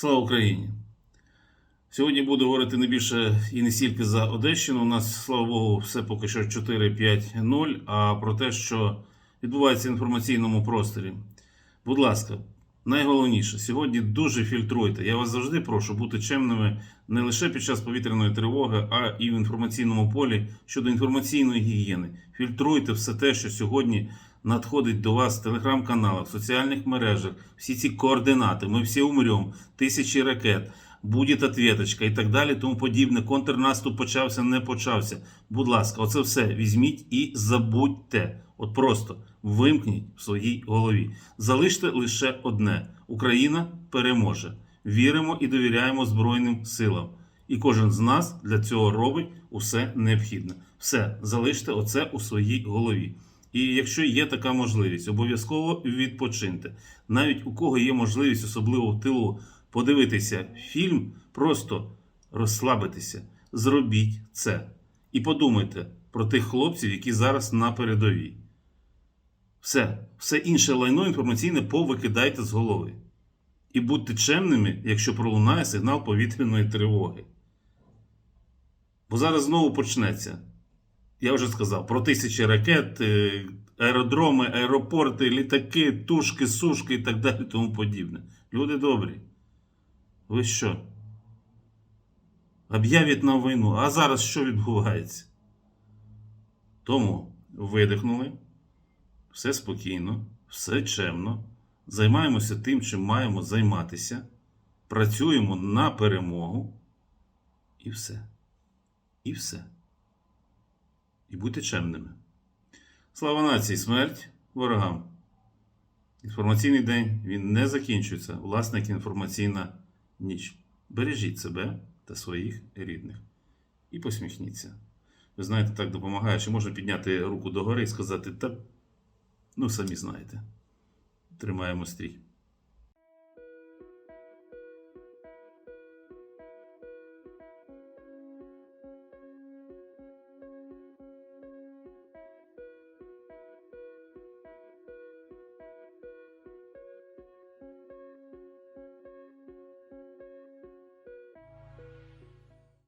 Слава Україні! Сьогодні буду говорити не більше і не стільки за Одещину. У нас, слава Богу, все поки що 4-5-0, а про те, що відбувається в інформаційному просторі. Будь ласка, найголовніше, сьогодні дуже фільтруйте. Я вас завжди прошу бути чемними не лише під час повітряної тривоги, а і в інформаційному полі щодо інформаційної гігієни. Фільтруйте все те, що сьогодні надходить до вас в телеграм-каналах, в соціальних мережах, всі ці координати. Ми всі умремо, тисячі ракет. Буде ответочка і так далі, тому подібне. Контрнаступ почався, не почався. Будь ласка, оце все візьміть і забудьте. От просто вимкніть в своїй голові. Залиште лише одне: Україна переможе. Віримо і довіряємо Збройним силам. І кожен з нас для цього робить усе необхідне. Все, залиште оце у своїй голові. І якщо є така можливість, обов'язково відпочиньте. Навіть у кого є можливість, особливо в тилу, подивитися фільм, просто розслабитися, зробіть це. І подумайте про тих хлопців, які зараз на передовій. Все, все інше лайно інформаційне повикидайте з голови. І будьте чемними, якщо пролунає сигнал повітряної тривоги. Бо зараз знову почнеться. Я вже сказав про тисячі ракет, е, аеродроми, аеропорти, літаки, тушки, сушки і так далі, тому подібне. Люди добрі. Ви що? Об'явіть новину. А зараз що відбувається? Тому видихнули, все спокійно, все чемно. Займаємося тим, чим маємо займатися. Працюємо на перемогу. І все. І все. І будьте чемними. Слава нації, смерть ворогам. Інформаційний день він не закінчується. Власне, як інформаційна ніч. Бережіть себе та своїх рідних. І посміхніться. Ви знаєте, так допомагає, чи можна підняти руку догори і сказати, та ну самі знаєте. Тримаємо стрій.